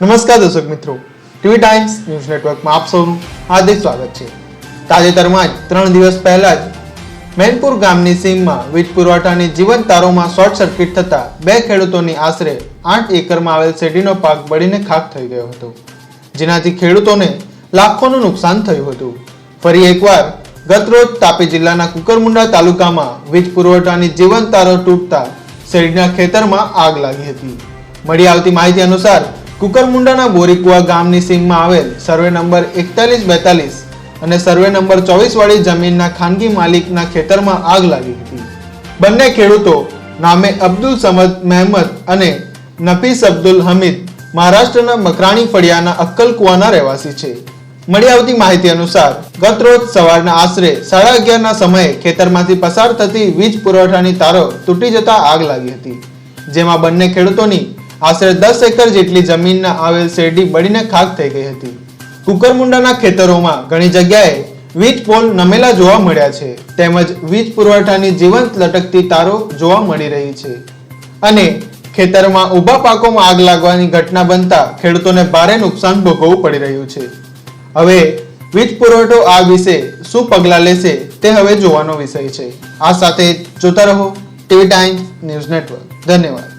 નમસ્કાર દર્શક મિત્રો. ટીવી ટાઈમ્સ ન્યૂઝ નેટવર્કમાં આપ સૌનું હાર્દિક સ્વાગત છે. તાજેતરમાં જ ત્રણ દિવસ પહેલા જ મેનપુર ગામની સીમમાં વીજ પુરવઠાની જીવન તારોમાં શોર્ટ સર્કિટ થતાં બે ખેડૂતોની આશરે આઠ એકરમાં આવેલ શેરડીનો પાક બળીને ખાક થઈ ગયો હતો. જેનાથી ખેડૂતોને લાખોનું નુકસાન થયું હતું. ફરી એકવાર ગતરોજ તાપી જિલ્લાના કુકરમુંડા તાલુકામાં વીજ પુરવઠાની જીવન તારો તૂટતા શેરડીના ખેતરમાં આગ લાગી હતી. મળી આવતી માહિતી અનુસાર કુકરમુંડાના બોરીકુવા ગામની સીમમાં આવેલ સર્વે નંબર એકતાલીસ બેતાલીસ અને સર્વે નંબર ચોવીસ વાળી જમીનના ખાનગી માલિકના ખેતરમાં આગ લાગી હતી. બંને ખેડૂતો નામે અબ્દુલ સમદ મહેમદ અને નફીસ અબ્દુલ હમીદ મહારાષ્ટ્રના મકરાણી ફળિયાના અક્કલકુવાના રહેવાસી છે. મળી આવતી માહિતી અનુસાર ગત રોજ સવારના આશરે સાડા અગિયારના સમયે ખેતરમાંથી પસાર થતી વીજ પુરવઠાની તારો તૂટી જતા આગ લાગી હતી, જેમાં બંને ખેડૂતોની આશરે દસ એકર જેટલી જમીનમાં આવેલ શેરડી બળીને ખાક થઈ ગઈ હતી. કુકરમુંડાના ખેતરોમાં ઘણી જગ્યાએ વીજ પોલ નમેલા જોવા મળ્યા છે. તેમજ વીજ પુરવઠાની જીવંત લટકતી તારો જોવા મળી રહી છે. અને ખેતરમાં ઊભા પાકોમાં આગ લાગવાની ઘટના બનતા ખેડૂતોને ભારે નુકસાન ભોગવવું પડી રહ્યું છે. હવે વીજ પુરવઠો આ વિશે શું પગલાં લેશે તે હવે જોવાનો વિષય છે. આ સાથે જોતા રહો. TV Times news network. ધન્યવાદ.